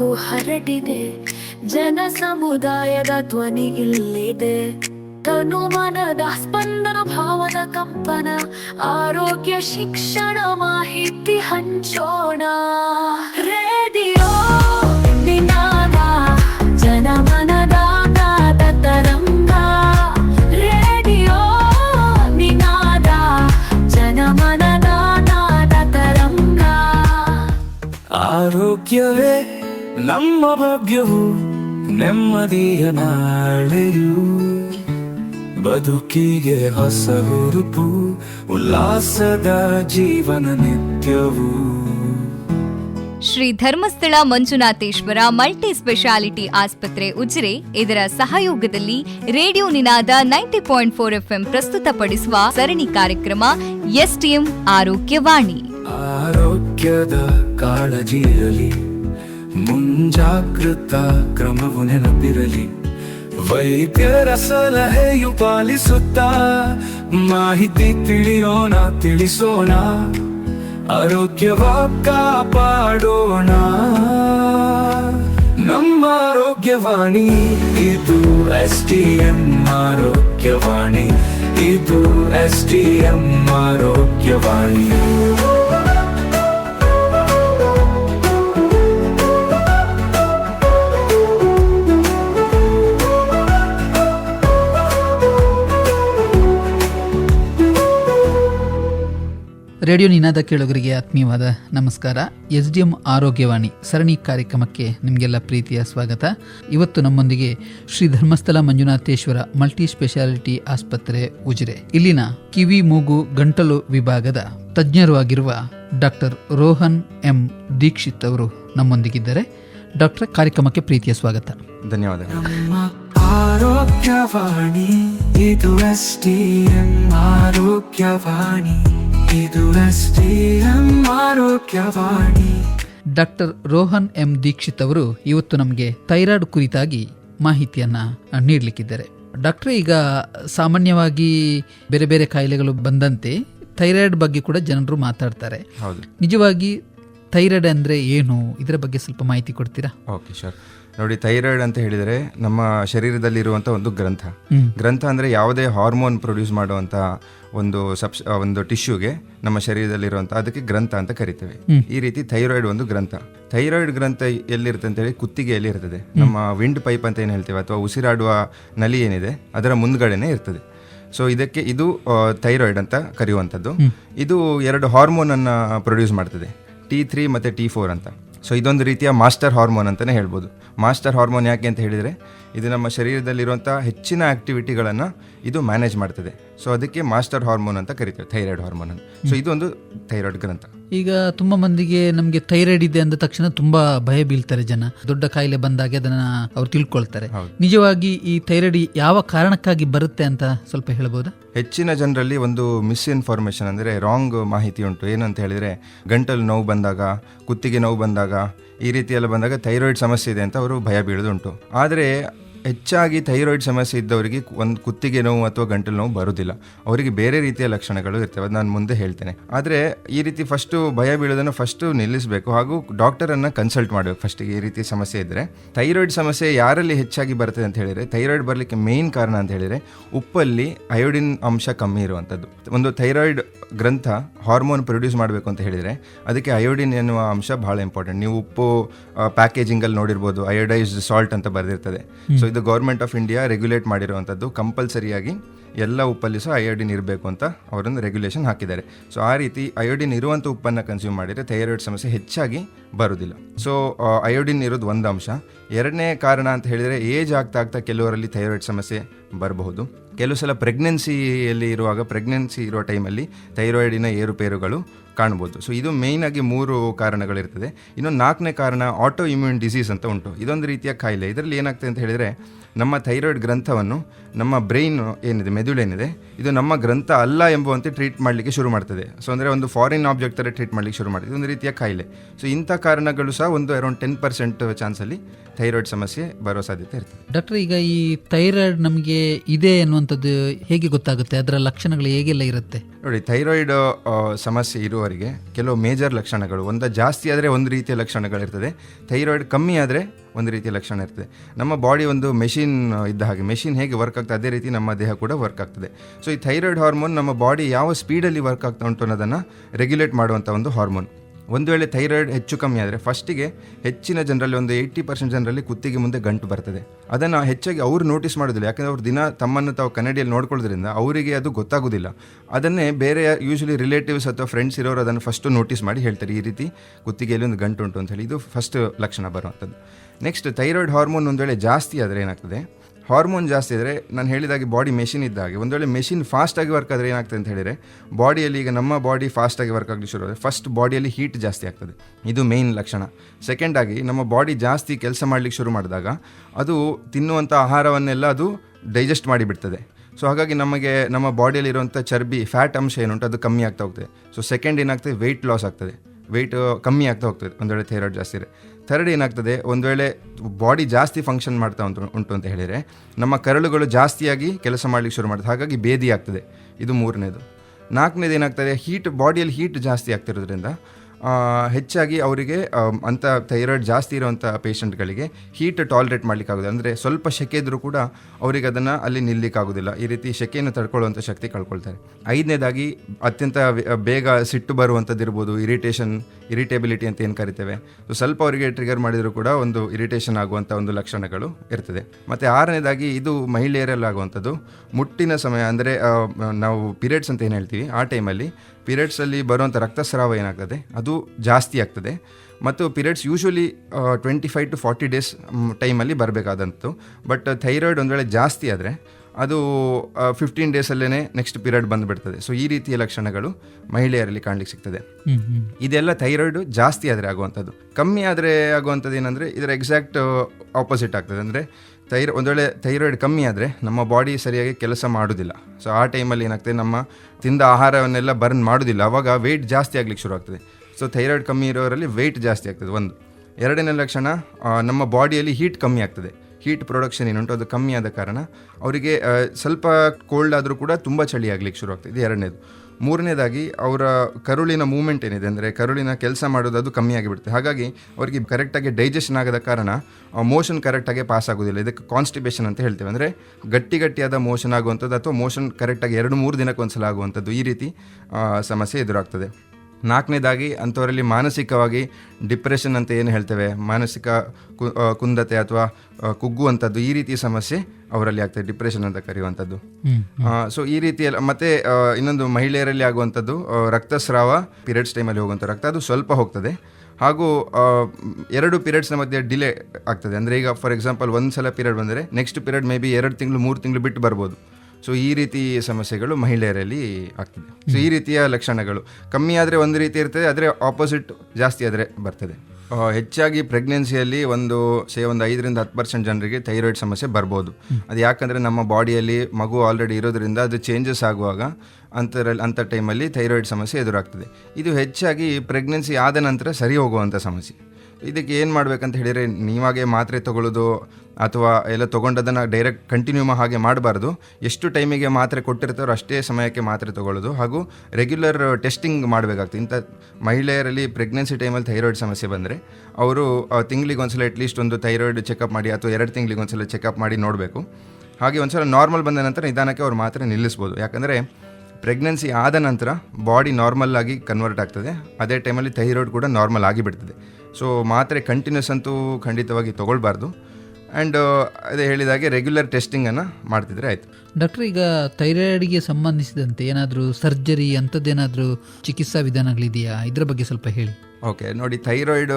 ಅರಿವು ಹರಡಿದೆ. ಜನ ಸಮುದಾಯದ ಧ್ವನಿ ಇಲ್ಲಿದೆ. ತನುಮನದ ಸ್ಪಂದನ, ಭಾವದ ಕಂಪನ, ಆರೋಗ್ಯ, ಶಿಕ್ಷಣ, ಮಾಹಿತಿ ಹಂಚೋಣ. ರೇಡಿಯೋ ಆರೋಗ್ಯವೇ ನಮ್ಮ ಭಾಗ್ಯವು ನೆಮ್ಮದಿಯ ನಾಳೆಯು. ಬದುಕಿಗೆ ಹೊಸ ಹುರುಪು ಉಲ್ಲಾಸದ ಜೀವನ ನಿತ್ಯವೂ. ಶ್ರೀ ಧರ್ಮಸ್ಥಳ ಮಂಜುನಾಥೇಶ್ವರ ಮಲ್ಟಿ ಸ್ಪೆಷಾಲಿಟಿ ಆಸ್ಪತ್ರೆ ಉಜಿರೆ ಇದರ ಸಹಯೋಗದಲ್ಲಿ radio Ninaada ninety point four FM ಪ್ರಸ್ತುತಪಡಿಸುವ ಸರಣಿ ಕಾರ್ಯಕ್ರಮ ಎಸ್ಟಿಎಂ ಆರೋಗ್ಯವಾಣಿ. ಆರೋಗ್ಯದ ಕಾಳಜಿಯಲ್ಲಿ ಮುಂಜಾಗೃತಾ ಕ್ರಮವು ನೆನಪಿರಲಿ. ವೈದ್ಯರ ಸಲಹೆಯು ಪಾಲಿಸುತ್ತಾ. ಮಾಹಿತಿ ತಿಳಿಯೋಣ, ತಿಳಿಸೋಣ. ಆರೋಗ್ಯವ ಕಾಪಾಡೋಣ ನಮ್ಮ ಆರೋಗ್ಯವಾಣಿ, ಇದು ಎಸ್ ಟಿ ಎಂ ಆರೋಗ್ಯವಾಣಿ. ಇದು ಎಸ್ ಟಿ ಎಂ ಆರೋಗ್ಯವಾಣಿ. ರೇಡಿಯೋ ನಿನಾದ ಕೇಳುಗರಿಗೆ ಆತ್ಮೀಯವಾದ ನಮಸ್ಕಾರ. ಎಸ್ ಡಿ ಎಂ ಆರೋಗ್ಯವಾಣಿ ಸರಣಿ ಕಾರ್ಯಕ್ರಮಕ್ಕೆ ನಿಮಗೆಲ್ಲ ಪ್ರೀತಿಯ ಸ್ವಾಗತ. ಇವತ್ತು ನಮ್ಮೊಂದಿಗೆ ಶ್ರೀ ಧರ್ಮಸ್ಥಳ ಮಂಜುನಾಥೇಶ್ವರ ಮಲ್ಟಿ ಸ್ಪೆಷಾಲಿಟಿ ಆಸ್ಪತ್ರೆ ಉಜಿರೆ. ಇಲ್ಲಿನ ಕಿವಿ ಮೂಗು ಗಂಟಲು ವಿಭಾಗದ ತಜ್ಞರು ಆಗಿರುವ ಡಾಕ್ಟರ್ ರೋಹನ್ ಎಂ ದೀಕ್ಷಿತ್ ಅವರು ನಮ್ಮೊಂದಿಗಿದ್ದಾರೆ. ಡಾಕ್ಟರ್ ಕಾರ್ಯಕ್ರಮಕ್ಕೆ ಪ್ರೀತಿಯ ಸ್ವಾಗತ. ಧನ್ಯವಾದಗಳು. ಆರೋಗ್ಯವಾಣಿ ಇದು ಆರೋಗ್ಯವಾಣಿ. ಇದು ಆರೋಗ್ಯವಾಣಿ. ಡಾಕ್ಟರ್ ರೋಹನ್ ಎಂ ದೀಕ್ಷಿತ್ ಅವರು ಇವತ್ತು ನಮಗೆ ಥೈರಾಯ್ಡ್ ಕುರಿತಾಗಿ ಮಾಹಿತಿಯನ್ನ ನೀಡಲಿಕ್ಕಿದ್ದಾರೆ. ಡಾಕ್ಟರ್ ಈಗ ಸಾಮಾನ್ಯವಾಗಿ ಬೇರೆ ಬೇರೆ ಕಾಯಿಲೆಗಳು ಬಂದಂತೆ ಥೈರಾಯ್ಡ್ ಬಗ್ಗೆ ಕೂಡ ಜನರು ಮಾತಾಡ್ತಾರೆ. ಹೌದು. ನಿಜವಾಗಿ ಥೈರಾಯ್ಡ್ ಅಂದ್ರೆ ಏನು? ಇದರ ಬಗ್ಗೆ ಸ್ವಲ್ಪ ಮಾಹಿತಿ ಕೊಡ್ತೀರಾ? ಓಕೆ ಶೋರ್ ನೋಡಿ ಥೈರಾಯ್ಡ್ ಅಂತ ಹೇಳಿದರೆ ನಮ್ಮ ಶರೀರದಲ್ಲಿರುವಂಥ ಒಂದು ಗ್ರಂಥ. ಗ್ರಂಥ ಅಂದರೆ ಯಾವುದೇ ಹಾರ್ಮೋನ್ ಪ್ರೊಡ್ಯೂಸ್ ಮಾಡುವಂಥ ಒಂದು ಸಬ್ಸ್ ಒಂದು ಟಿಶ್ಯೂಗೆ ನಮ್ಮ ಶರೀರದಲ್ಲಿರುವಂಥ ಅದಕ್ಕೆ ಗ್ರಂಥ ಅಂತ ಕರಿತೇವೆ. ಈ ರೀತಿ ಥೈರಾಯ್ಡ್ ಒಂದು ಗ್ರಂಥ. ಥೈರಾಯ್ಡ್ ಗ್ರಂಥ ಎಲ್ಲಿರುತ್ತೆ ಅಂತ ಹೇಳಿ ಕುತ್ತಿಗೆಯಲ್ಲಿ ಇರ್ತದೆ. ನಮ್ಮ ವಿಂಡ್ ಪೈಪ್ ಅಂತ ಏನು ಹೇಳ್ತೇವೆ ಅಥವಾ ಉಸಿರಾಡುವ ನಲಿ ಏನಿದೆ ಅದರ ಮುಂದ್ಗಡೆನೆ ಇರ್ತದೆ. ಸೊ ಇದಕ್ಕೆ ಇದು ಥೈರಾಯ್ಡ್ ಅಂತ ಕರೆಯುವಂಥದ್ದು. ಇದು ಎರಡು ಹಾರ್ಮೋನ್ ಅನ್ನ ಪ್ರೊಡ್ಯೂಸ್ ಮಾಡ್ತದೆ. ಟಿ ತ್ರೀ ಮತ್ತು ಟಿ ಫೋರ್ ಅಂತ. ಸೊ ಇದೊಂದು ರೀತಿಯ ಮಾಸ್ಟರ್ ಹಾರ್ಮೋನ್ ಅಂತಲೇ ಹೇಳ್ಬೋದು. ಮಾಸ್ಟರ್ ಹಾರ್ಮೋನ್ ಯಾಕೆ ಅಂತ ಹೇಳಿದರೆ ಇದು ನಮ್ಮ ಶರೀರದಲ್ಲಿರುವಂಥ ಹೆಚ್ಚಿನ ಆ್ಯಕ್ಟಿವಿಟಿಗಳನ್ನು ಇದು ಮ್ಯಾನೇಜ್ ಮಾಡ್ತದೆ. ಸೊ ಅದಕ್ಕೆ ಮಾಸ್ಟರ್ ಹಾರ್ಮೋನ್ ಅಂತ ಕರಿತೇವೆ ಥೈರಾಯ್ಡ್ ಹಾರ್ಮೋನ್ ಅಂತ. ಸೊ ಇದೊಂದು ಥೈರಾಯ್ಡ್ ಗ್ರಂಥ. ಈಗ ತುಂಬ ಮಂದಿಗೆ ನಮಗೆ ಥೈರಾಯ್ಡ್ ಇದೆ ಅಂದ ತಕ್ಷಣ ತುಂಬಾ ಭಯ ಬೀಳ್ತಾರೆ ಜನ. ದೊಡ್ಡ ಕಾಯಿಲೆ ಬಂದಾಗ ಅದನ್ನ ಅವ್ರು ತಿಳ್ಕೊಳ್ತಾರೆ. ನಿಜವಾಗಿ ಈ ಥೈರಾಯ್ಡ್ ಯಾವ ಕಾರಣಕ್ಕಾಗಿ ಬರುತ್ತೆ ಅಂತ ಸ್ವಲ್ಪ ಹೇಳ್ಬೋದಾ? ಹೆಚ್ಚಿನ ಜನರಲ್ಲಿ ಒಂದು ಮಿಸ್ಇನ್ಫಾರ್ಮೇಷನ್ ಅಂದರೆ ರಾಂಗ್ ಮಾಹಿತಿ ಉಂಟು. ಏನಂತ ಹೇಳಿದರೆ ಗಂಟಲು ನೋವು ಬಂದಾಗ ಕುತ್ತಿಗೆ ನೋವು ಬಂದಾಗ ಈ ರೀತಿಯೆಲ್ಲ ಬಂದಾಗ ಥೈರಾಯ್ಡ್ ಸಮಸ್ಯೆ ಇದೆ ಅಂತ ಅವರು ಭಯ ಬೀಳೋದುಂಟು. ಆದರೆ ಹೆಚ್ಚಾಗಿ ಥೈರಾಯ್ಡ್ ಸಮಸ್ಯೆ ಇದ್ದವರಿಗೆ ಒಂದು ಕುತ್ತಿಗೆ ನೋವು ಅಥವಾ ಗಂಟಲು ನೋವು ಬರೋದಿಲ್ಲ. ಅವರಿಗೆ ಬೇರೆ ರೀತಿಯ ಲಕ್ಷಣಗಳು ಇರ್ತವೆ, ಅದು ನಾನು ಮುಂದೆ ಹೇಳ್ತೇನೆ. ಆದರೆ ಈ ರೀತಿ ಫಸ್ಟು ಭಯ ಬೀಳೋದನ್ನು ಫಸ್ಟು ನಿಲ್ಲಿಸಬೇಕು, ಹಾಗೂ ಡಾಕ್ಟರನ್ನು ಕನ್ಸಲ್ಟ್ ಮಾಡಬೇಕು ಫಸ್ಟಿಗೆ ಈ ರೀತಿ ಸಮಸ್ಯೆ ಇದ್ದರೆ ಥೈರಾಯ್ಡ್ ಸಮಸ್ಯೆ ಯಾರಲ್ಲಿ ಹೆಚ್ಚಾಗಿ ಬರ್ತದೆ ಅಂತ ಹೇಳಿದರೆ ಥೈರಾಯ್ಡ್ ಬರಲಿಕ್ಕೆ ಮೇನ್ ಕಾರಣ ಅಂತ ಹೇಳಿದರೆ, ಉಪ್ಪಲ್ಲಿ ಅಯೋಡಿನ್ ಅಂಶ ಕಮ್ಮಿ ಇರುವಂಥದ್ದು ಒಂದು ಥೈರಾಯ್ಡ್ ಗ್ರಂಥ ಹಾರ್ಮೋನ್ ಪ್ರೊಡ್ಯೂಸ್ ಮಾಡಬೇಕು ಅಂತ ಹೇಳಿದರೆ, ಅದಕ್ಕೆ ಅಯೋಡಿನ್ ಎನ್ನುವ ಅಂಶ ಭಾಳ ಇಂಪಾರ್ಟೆಂಟ್ ನೀವು ಉಪ್ಪು ಪ್ಯಾಕೇಜಿಂಗಲ್ಲಿ ನೋಡಿರ್ಬೋದು ಅಯೋಡೈಸ್ಡ್ ಸಾಲ್ಟ್ ಅಂತ ಬರೆದಿರ್ತದೆ. ಸೊ ಇದು ಗೌರ್ಮೆಂಟ್ ಆಫ್ ಇಂಡಿಯಾ ರೆಗ್ಯುಲೇಟ್ ಮಾಡಿರುವಂಥದ್ದು ಕಂಪಲ್ಸರಿಯಾಗಿ ಎಲ್ಲ ಉಪ್ಪಲ್ಲಿ ಸಹ ಅಯೋಡಿನ್ ಇರಬೇಕು ಅಂತ ಅವರೊಂದು ರೆಗ್ಯುಲೇಷನ್ ಹಾಕಿದ್ದಾರೆ. ಸೊ ಆ ರೀತಿ ಅಯೋಡಿನ್ ಇರುವಂಥ ಉಪ್ಪನ್ನು ಕನ್ಸ್ಯೂಮ್ ಮಾಡಿದರೆ ಥೈರಾಯ್ಡ್ ಸಮಸ್ಯೆ ಹೆಚ್ಚಾಗಿ ಬರುವುದಿಲ್ಲ ಸೊ ಅಯೋಡಿನ್ ಇರೋದು ಒಂದು ಅಂಶ. ಎರಡನೇ ಕಾರಣ ಅಂತ ಹೇಳಿದರೆ ಏಜ್ ಆಗ್ತಾ ಆಗ್ತಾ ಕೆಲವರಲ್ಲಿ ಥೈರಾಯ್ಡ್ ಸಮಸ್ಯೆ ಬರಬಹುದು. ಕೆಲವು ಸಲ ಪ್ರೆಗ್ನೆನ್ಸಿಯಲ್ಲಿ ಇರುವಾಗ ಪ್ರೆಗ್ನೆನ್ಸಿ ಇರುವ ಟೈಮಲ್ಲಿ ಥೈರಾಯ್ಡಿನ ಏರುಪೇರುಗಳು ಕಾಣ್ಬೋದು ಸೊ ಇದು ಮೇಯ್ನ್ ಆಗಿ ಮೂರು ಕಾರಣಗಳಿರ್ತದೆ. ಇನ್ನೊಂದು ನಾಲ್ಕನೇ ಕಾರಣ ಆಟೋ ಇಮ್ಯೂನ್ ಡಿಸೀಸ್ ಅಂತ ಉಂಟು. ಇದೊಂದು ರೀತಿಯ ಕಾಯಿಲೆ. ಇದರಲ್ಲಿ ಏನಾಗ್ತದೆ ಅಂತ ಹೇಳಿದರೆ ನಮ್ಮ ಥೈರಾಯ್ಡ್ ಗ್ರಂಥವನ್ನು ನಮ್ಮ ಬ್ರೈನ್ ಏನಿದೆ ಮೆದುಳೇನಿದೆ ಇದು ನಮ್ಮ ಗ್ರಂಥ ಅಲ್ಲ ಎಂಬುವಂತೆ ಟ್ರೀಟ್ ಮಾಡಲಿಕ್ಕೆ ಶುರು ಮಾಡ್ತದೆ. ಸೊ ಅಂದರೆ ಒಂದು ಫಾರಿನ್ ಆಬ್ಜೆಕ್ಟ್ ಥರ ಟ್ರೀಟ್ ಮಾಡಲಿಕ್ಕೆ ಶುರು ಮಾಡ್ತದೆ. ಒಂದು ರೀತಿಯ ಕಾಯಿಲೆ. ಸೊ ಇಂಥ ಕಾರಣಗಳು ಸಹ ಒಂದು ಅರೌಂಡ್ ಟೆನ್ ಪರ್ಸೆಂಟ್ ಚಾನ್ಸಲ್ಲಿ ಥೈರಾಯ್ಡ್ ಸಮಸ್ಯೆ ಬರೋ ಸಾಧ್ಯತೆ ಇರ್ತದೆ. ಡಾಕ್ಟರ್ ಈಗ ಈ ಥೈರಾಯ್ಡ್ ನಮಗೆ ಇದೆ ಅನ್ನುವಂಥದ್ದು ಹೇಗೆ ಗೊತ್ತಾಗುತ್ತೆ? ಅದರ ಲಕ್ಷಣಗಳು ಹೇಗೆಲ್ಲ ಇರುತ್ತೆ? ನೋಡಿ ಥೈರಾಯ್ಡ್ ಸಮಸ್ಯೆ ಇರುವವರಿಗೆ ಕೆಲವು ಮೇಜರ್ ಲಕ್ಷಣಗಳು ಒಂದು ಜಾಸ್ತಿ ಆದರೆ ಒಂದು ರೀತಿಯ ಲಕ್ಷಣಗಳಿರ್ತದೆ. ಥೈರಾಯ್ಡ್ ಕಮ್ಮಿ ಆದರೆ ಒಂದು ರೀತಿಯ ಲಕ್ಷಣ ಇರ್ತದೆ. ನಮ್ಮ ಬಾಡಿ ಒಂದು ಮೆಷಿನ್ ಇದ್ದ ಹಾಗೆ. ಮೆಷಿನ್ ಹೇಗೆ ವರ್ಕ್ ಆಗ್ತದೆ, ಅದೇ ರೀತಿ ನಮ್ಮ ದೇಹ ಕೂಡ ವರ್ಕ್ ಆಗ್ತದೆ. ಸೊ ಈ ಥೈರಾಯ್ಡ್ ಹಾರ್ಮೋನ್ ನಮ್ಮ ಬಾಡಿ ಯಾವ ಸ್ಪೀಡಲ್ಲಿ ವರ್ಕ್ ಆಗ್ತಾ ಉಂಟು ಅನ್ನೋದನ್ನು ರೆಗ್ಯುಲೇಟ್ ಮಾಡುವಂಥ ಒಂದು ಹಾರ್ಮೋನ್ ಒಂದು ವೇಳೆ ಥೈರಾಯ್ಡ್ ಹೆಚ್ಚು ಕಮ್ಮಿ ಆದರೆ ಫಸ್ಟಿಗೆ ಹೆಚ್ಚಿನ ಜನರಲ್ಲಿ ಒಂದು ಏಯ್ಟಿ ಪರ್ಸೆಂಟ್ ಜನರಲ್ಲಿ ಕುತ್ತಿಗೆ ಮುಂದೆ ಗಂಟು ಬರ್ತದೆ. ಅದನ್ನು ಹೆಚ್ಚಾಗಿ ಅವರು ನೋಟಿಸ್ ಮಾಡೋದಿಲ್ಲ. ಯಾಕಂದರೆ ಅವ್ರು ದಿನ ತಮ್ಮನ್ನು ತಾವು ಕನ್ನಡಿಯಲ್ಲಿ ನೋಡ್ಕೊಳ್ಳೋದ್ರಿಂದ ಅವರಿಗೆ ಅದು ಗೊತ್ತಾಗೋದಿಲ್ಲ. ಅದನ್ನೇ ಬೇರೆ ಯೂಶಲಿ ರಿಲೇಟಿವ್ಸ್ ಅಥವಾ ಫ್ರೆಂಡ್ಸ್ ಇರೋರು ಅದನ್ನು ಫಸ್ಟು ನೋಟಿಸ್ ಮಾಡಿ ಹೇಳ್ತಾರೆ, ಈ ರೀತಿ ಕುತ್ತಿಗೆಯಲ್ಲಿ ಒಂದು ಗಂಟು ಉಂಟು ಅಂತ ಹೇಳಿ. ಇದು ಫಸ್ಟ್ ಲಕ್ಷಣ ಬರುವಂಥದ್ದು. ನೆಕ್ಸ್ಟ್ ಥೈರಾಯ್ಡ್ ಹಾರ್ಮೋನ್ ಒಂದು ವೇಳೆ ಜಾಸ್ತಿ ಆದರೆ ಏನಾಗ್ತದೆ? ಹಾರ್ಮೋನ್ ಜಾಸ್ತಿ ಇದ್ದರೆ ನಾನು ಹೇಳಿದಾಗೆ ಬಾಡಿ ಮೆಷಿನ್ ಇದ್ದ ಹಾಗೆ. ಒಂದು ವೇಳೆ ಮೆಷಿನ್ ಫಾಸ್ಟಾಗಿ ವರ್ಕ್ ಆದರೆ ಏನಾಗ್ತದೆ ಅಂತ ಹೇಳಿದರೆ ಬಾಡಿಯಲ್ಲಿ ಈಗ ನಮ್ಮ ಬಾಡಿ ಫಾಸ್ಟಾಗಿ ವರ್ಕ್ ಆಗಲಿ ಶುರು ಆದರೆ ಫಸ್ಟ್ ಬಾಡಿಯಲ್ಲಿ ಹೀಟ್ ಜಾಸ್ತಿ ಆಗ್ತದೆ. ಇದು ಮೇಯ್ನ್ ಲಕ್ಷಣ. ಸೆಕೆಂಡಾಗಿ ನಮ್ಮ ಬಾಡಿ ಜಾಸ್ತಿ ಕೆಲಸ ಮಾಡಲಿಕ್ಕೆ ಶುರು ಮಾಡಿದಾಗ ಅದು ತಿನ್ನುವಂಥ ಆಹಾರವನ್ನೆಲ್ಲ ಅದು ಡೈಜೆಸ್ಟ್ ಮಾಡಿಬಿಡ್ತದೆ. ಸೊ ಹಾಗಾಗಿ ನಮಗೆ ನಮ್ಮ ಬಾಡಿಯಲ್ಲಿರುವಂಥ ಚರ್ಬಿ ಫ್ಯಾಟ್ ಅಂಶ ಏನುಂಟು ಅದು ಕಮ್ಮಿ ಆಗ್ತಾ ಹೋಗ್ತದೆ. ಸೊ ಸೆಕೆಂಡ್ ಏನಾಗ್ತದೆ ವೆಯ್ಟ್ ಲಾಸ್ ಆಗ್ತದೆ. ವೆಯ್ಟ್ ಕಮ್ಮಿ ಆಗ್ತಾ ಹೋಗ್ತದೆ. ಒಂದು ವೇಳೆ ಥೈರಾಯ್ಡ್ ಜಾಸ್ತಿ ಇದೆ ಥರ್ಡ್ ಏನಾಗ್ತದೆ, ಒಂದು ವೇಳೆ ಬಾಡಿ ಜಾಸ್ತಿ ಫಂಕ್ಷನ್ ಮಾಡ್ತಾ ಉಂಟು ಉಂಟು ಅಂತ ಹೇಳಿದರೆ, ನಮ್ಮ ಕರಳುಗಳು ಜಾಸ್ತಿಯಾಗಿ ಕೆಲಸ ಮಾಡಲಿಕ್ಕೆ ಶುರು ಮಾಡ್ತದೆ. ಹಾಗಾಗಿ ಬೇದಿ ಆಗ್ತದೆ. ಇದು ಮೂರನೇದು. ನಾಲ್ಕನೇದು ಏನಾಗ್ತದೆ ಹೀಟ್ ಬಾಡಿಯಲ್ಲಿ ಹೀಟ್ ಜಾಸ್ತಿ ಆಗ್ತಿರೋದ್ರಿಂದ ಹೆಚ್ಚಾಗಿ ಅವರಿಗೆ ಅಂಥ ಥೈರಾಯ್ಡ್ ಜಾಸ್ತಿ ಇರೋವಂಥ ಪೇಷಂಟ್ಗಳಿಗೆ ಹೀಟ್ ಟಾಲ್ರೇಟ್ ಮಾಡಲಿಕ್ಕಾಗೋದಿಲ್ಲ. ಅಂದರೆ ಸ್ವಲ್ಪ ಶೆಕೆ ಇದ್ದರೂ ಕೂಡ ಅವರಿಗೆ ಅದನ್ನು ಅಲ್ಲಿ ನಿಲ್ಲಿಕ್ಕಾಗೋದಿಲ್ಲ. ಈ ರೀತಿ ಶೆಕೆಯನ್ನು ತಡ್ಕೊಳ್ಳುವಂಥ ಶಕ್ತಿ ಕಳ್ಕೊಳ್ತಾರೆ. ಐದನೇದಾಗಿ ಅತ್ಯಂತ ಬೇಗ ಸಿಟ್ಟು ಬರುವಂಥದ್ದು ಇರ್ಬೋದು ಇರಿಟೇಷನ್ ಇರಿಟೇಬಿಲಿಟಿ ಅಂತ ಏನು ಕರಿತೇವೆ? ಸೊ ಸ್ವಲ್ಪ ಅವರಿಗೆ ಟ್ರಿಗರ್ ಮಾಡಿದರೂ ಕೂಡ ಒಂದು ಇರಿಟೇಷನ್ ಆಗುವಂಥ ಒಂದು ಲಕ್ಷಣಗಳು ಇರ್ತದೆ. ಮತ್ತು ಆರನೇದಾಗಿ ಇದು ಮಹಿಳೆಯರಲ್ಲಿ ಆಗುವಂಥದ್ದು. ಮುಟ್ಟಿನ ಸಮಯ, ಅಂದರೆ ನಾವು ಪೀರಿಯಡ್ಸ್ ಅಂತ ಏನು ಹೇಳ್ತೀವಿ? ಆ ಟೈಮಲ್ಲಿ ಪೀರಿಯಡ್ಸಲ್ಲಿ ಬರುವಂಥ ರಕ್ತಸ್ರಾವ ಏನಾಗ್ತದೆ? ಅದು ಜಾಸ್ತಿ ಆಗ್ತದೆ. ಮತ್ತು periods usually twenty five to forty days ಟೈಮಲ್ಲಿ ಬರಬೇಕಾದಂಥದ್ದು. ಬಟ್ ಥೈರಾಯ್ಡ್ ಒಂದು ವೇಳೆ ಜಾಸ್ತಿ ಆದರೆ ಅದು ಫಿಫ್ಟೀನ್ ಡೇಸಲ್ಲೇ ನೆಕ್ಸ್ಟ್ ಪೀರಿಯಡ್ ಬಂದುಬಿಡ್ತದೆ. ಸೊ ಈ ರೀತಿಯ ಲಕ್ಷಣಗಳು ಮಹಿಳೆಯರಲ್ಲಿ ಕಾಣ್ಲಿಕ್ಕೆ ಸಿಗ್ತದೆ. ಇದೆಲ್ಲ ಥೈರಾಯ್ಡ್ ಜಾಸ್ತಿ ಆದರೆ ಆಗುವಂಥದ್ದು. ಕಮ್ಮಿ ಆದರೆ ಆಗುವಂಥದ್ದು ಏನಂದರೆ ಇದರ ಎಕ್ಸಾಕ್ಟ್ ಆಪೋಸಿಟ್ ಆಗ್ತದೆ. ಅಂದರೆ ಥೈರ ಒಂದು ವೇಳೆ ಥೈರಾಯ್ಡ್ ಕಮ್ಮಿ ಆದರೆ ನಮ್ಮ ಬಾಡಿ ಸರಿಯಾಗಿ ಕೆಲಸ ಮಾಡೋದಿಲ್ಲ. ಸೊ ಆ ಟೈಮಲ್ಲಿ ಏನಾಗ್ತದೆ ನಮ್ಮ ತಿಂದ ಆಹಾರವನ್ನೆಲ್ಲ ಬರ್ನ್ ಮಾಡೋದಿಲ್ಲ. ಆವಾಗ ವೆಯ್ಟ್ ಜಾಸ್ತಿ ಆಗ್ಲಿಕ್ಕೆ ಶುರು ಆಗ್ತದೆ ಸೊ ಥೈರಾಯ್ಡ್ ಕಮ್ಮಿ ಇರೋರಲ್ಲಿ ವೆಯ್ಟ್ ಜಾಸ್ತಿ ಆಗ್ತದೆ ಒಂದು. ಎರಡನೇ ಲಕ್ಷಣ ನಮ್ಮ ಬಾಡಿಯಲ್ಲಿ ಹೀಟ್ ಕಮ್ಮಿ ಆಗ್ತದೆ. ಹೀಟ್ ಪ್ರೊಡಕ್ಷನ್ ಏನುಂಟು, ಅದು ಕಮ್ಮಿ ಆದ ಕಾರಣ ಅವರಿಗೆ ಸ್ವಲ್ಪ ಕೋಲ್ಡ್ ಆದರೂ ಕೂಡ ತುಂಬ ಚಳಿ ಆಗಲಿಕ್ಕೆ ಶುರು ಆಗ್ತದೆ ಇದು ಎರಡನೇದು. ಮೂರನೇದಾಗಿ ಅವರ ಕರುಳಿನ ಮೂಮೆಂಟ್ ಏನಿದೆ ಅಂದರೆ, ಕರುಳಿನ ಕೆಲಸ ಮಾಡೋದು ಅದು ಕಮ್ಮಿ ಆಗಿಬಿಡುತ್ತೆ. ಹಾಗಾಗಿ ಅವರಿಗೆ ಕರೆಕ್ಟಾಗಿ ಡೈಜೆಷನ್ ಆಗದ ಕಾರಣ ಮೋಷನ್ ಕರೆಕ್ಟಾಗಿ ಪಾಸ್ ಆಗೋದಿಲ್ಲ. ಇದಕ್ಕೆ ಕಾನ್ಸ್ಟಿಬೇಷನ್ ಅಂತ ಹೇಳ್ತೇವೆ. ಅಂದರೆ ಗಟ್ಟಿ ಗಟ್ಟಿಯಾದ ಮೋಷನ್ ಆಗುವಂಥದ್ದು ಅಥವಾ ಮೋಷನ್ ಕರೆಕ್ಟಾಗಿ ಎರಡು ಮೂರು ದಿನಕ್ಕೊಂದ್ಸಲ ಆಗುವಂಥದ್ದು ಈ ರೀತಿ ಸಮಸ್ಯೆ ಎದುರಾಗ್ತದೆ. ನಾಲ್ಕನೇದಾಗಿ ಅಂಥವರಲ್ಲಿ ಮಾನಸಿಕವಾಗಿ ಡಿಪ್ರೆಷನ್ ಅಂತ ಏನು ಹೇಳ್ತೇವೆ? ಮಾನಸಿಕ ಕುಂದತೆ ಅಥವಾ ಕುಗ್ಗುವಂಥದ್ದು ಈ ರೀತಿಯ ಸಮಸ್ಯೆ ಅವರಲ್ಲಿ ಆಗ್ತದೆ ಡಿಪ್ರೆಷನ್ ಅಂತ ಕರೆಯುವಂಥದ್ದು. ಸೊ ಈ ರೀತಿಯಲ್ಲಿ ಮತ್ತೆ ಇನ್ನೊಂದು ಮಹಿಳೆಯರಲ್ಲಿ ಆಗುವಂಥದ್ದು ರಕ್ತಸ್ರಾವ ಪೀರಿಯಡ್ಸ್ ಟೈಮಲ್ಲಿ ಹೋಗುವಂಥ ರಕ್ತ ಅದು ಸ್ವಲ್ಪ ಹೋಗ್ತದೆ. ಹಾಗೂ ಎರಡು ಪೀರಿಯಡ್ಸ್ನ ಮಧ್ಯೆ ಡಿಲೇ ಆಗ್ತದೆ. ಅಂದರೆ ಈಗ ಫಾರ್ ಎಕ್ಸಾಂಪಲ್ ಒಂದು ಸಲ ಪೀರಿಯಡ್ ಬಂದರೆ ನೆಕ್ಸ್ಟ್ ಪೀರಿಯಡ್ ಮೇ ಬಿ ಎರಡು ತಿಂಗಳು ಮೂರು ತಿಂಗಳು ಬಿಟ್ಟು ಬರ್ಬೋದು. ಸೊ ಈ ರೀತಿ ಸಮಸ್ಯೆಗಳು ಮಹಿಳೆಯರಲ್ಲಿ ಆಗ್ತದೆ. ಸೊ ಈ ರೀತಿಯ ಲಕ್ಷಣಗಳು. ಕಮ್ಮಿ ಆದರೆ ಒಂದು ರೀತಿ ಇರ್ತದೆ ಆದರೆ ಆಪೋಸಿಟ್ ಜಾಸ್ತಿ ಆದರೆ ಬರ್ತದೆ. ಹೆಚ್ಚಾಗಿ ಪ್ರೆಗ್ನೆನ್ಸಿಯಲ್ಲಿ ಒಂದು ಸೇ ಒಂದು ಐದರಿಂದ ಹತ್ತು ಪರ್ಸೆಂಟ್ ಜನರಿಗೆ ಥೈರಾಯ್ಡ್ ಸಮಸ್ಯೆ ಬರ್ಬೋದು. ಅದು ಯಾಕಂದರೆ ನಮ್ಮ ಬಾಡಿಯಲ್ಲಿ ಮಗು ಆಲ್ರೆಡಿ ಇರೋದ್ರಿಂದ ಅದು ಚೇಂಜಸ್ ಆಗುವಾಗ ಅಂಥರಲ್ಲಿ ಅಂಥ ಟೈಮಲ್ಲಿ ಥೈರಾಯ್ಡ್ ಸಮಸ್ಯೆ ಎದುರಾಗ್ತದೆ. ಇದು ಹೆಚ್ಚಾಗಿ ಪ್ರೆಗ್ನೆನ್ಸಿ ಆದ ನಂತರ ಸರಿ ಹೋಗುವಂಥ ಸಮಸ್ಯೆ. ಇದಕ್ಕೆ ಏನು ಮಾಡಬೇಕಂತ ಹೇಳಿದರೆ, ನೀವಾಗೆ ಮಾತ್ರೆ ತೊಗೊಳ್ಳೋದು ಅಥವಾ ಎಲ್ಲ ತೊಗೊಂಡದನ್ನು ಡೈರೆಕ್ಟ್ ಕಂಟಿನ್ಯೂ ಹಾಗೆ ಮಾಡಬಾರ್ದು. ಎಷ್ಟು ಟೈಮಿಗೆ ಮಾತ್ರೆ ಕೊಟ್ಟಿರ್ತಾರೋ ಅಷ್ಟೇ ಸಮಯಕ್ಕೆ ಮಾತ್ರೆ ತೊಗೊಳ್ಳೋದು ಹಾಗೂ ರೆಗ್ಯುಲರ್ ಟೆಸ್ಟಿಂಗ್ ಮಾಡಬೇಕಾಗ್ತದೆ. ಇಂಥ ಮಹಿಳೆಯರಲ್ಲಿ ಪ್ರೆಗ್ನೆನ್ಸಿ ಟೈಮಲ್ಲಿ ಥೈರಾಯ್ಡ್ ಸಮಸ್ಯೆ ಬಂದರೆ, ಅವರು ತಿಂಗಳಿಗೆ ಒಂದ್ಸಲ ಅಟ್ಲೀಸ್ಟ್ ಒಂದು ಥೈರಾಯ್ಡ್ ಚೆಕಪ್ ಮಾಡಿ ಅಥವಾ ಎರಡು ತಿಂಗಳಿಗೆ ಒಂದ್ಸಲ ಚೆಕಪ್ ಮಾಡಿ ನೋಡಬೇಕು. ಹಾಗೆ ಒಂದ್ಸಲ ನಾರ್ಮಲ್ ಬಂದ ನಂತರ ನಿಧಾನಕ್ಕೆ ಅವ್ರು ಮಾತ್ರೆ ನಿಲ್ಲಿಸ್ಬೋದು. ಯಾಕಂದರೆ ಪ್ರೆಗ್ನೆನ್ಸಿ ಆದ ನಂತರ ಬಾಡಿ ನಾರ್ಮಲ್ ಆಗಿ ಕನ್ವರ್ಟ್ ಆಗ್ತದೆ. ಅದೇ ಟೈಮಲ್ಲಿ ಥೈರಾಯ್ಡ್ ಕೂಡ ನಾರ್ಮಲ್ ಆಗಿಬಿಡ್ತದೆ ಸೊ ಮಾತ್ರೆ ಕಂಟಿನ್ಯೂಸ್ ಅಂತೂ ಖಂಡಿತವಾಗಿ ತೊಗೊಳ್ಬಾರ್ದು. ಆ್ಯಂಡ್ ಅದೇ ಹೇಳಿದಾಗೆ ರೆಗ್ಯುಲರ್ ಟೆಸ್ಟಿಂಗನ್ನು ಮಾಡ್ತಿದ್ರೆ ಆಯಿತು. ಡಾಕ್ಟರ್ ಈಗ ಥೈರಾಯ್ಡ್ಗೆ ಸಂಬಂಧಿಸಿದಂತೆ ಏನಾದರೂ ಸರ್ಜರಿ ಅಂಥದ್ದೇನಾದರೂ ಚಿಕಿತ್ಸಾ ವಿಧಾನಗಳಿದೆಯಾ? ಇದರ ಬಗ್ಗೆ ಸ್ವಲ್ಪ ಹೇಳಿ. ಓಕೆ, ನೋಡಿ, ಥೈರಾಯ್ಡ್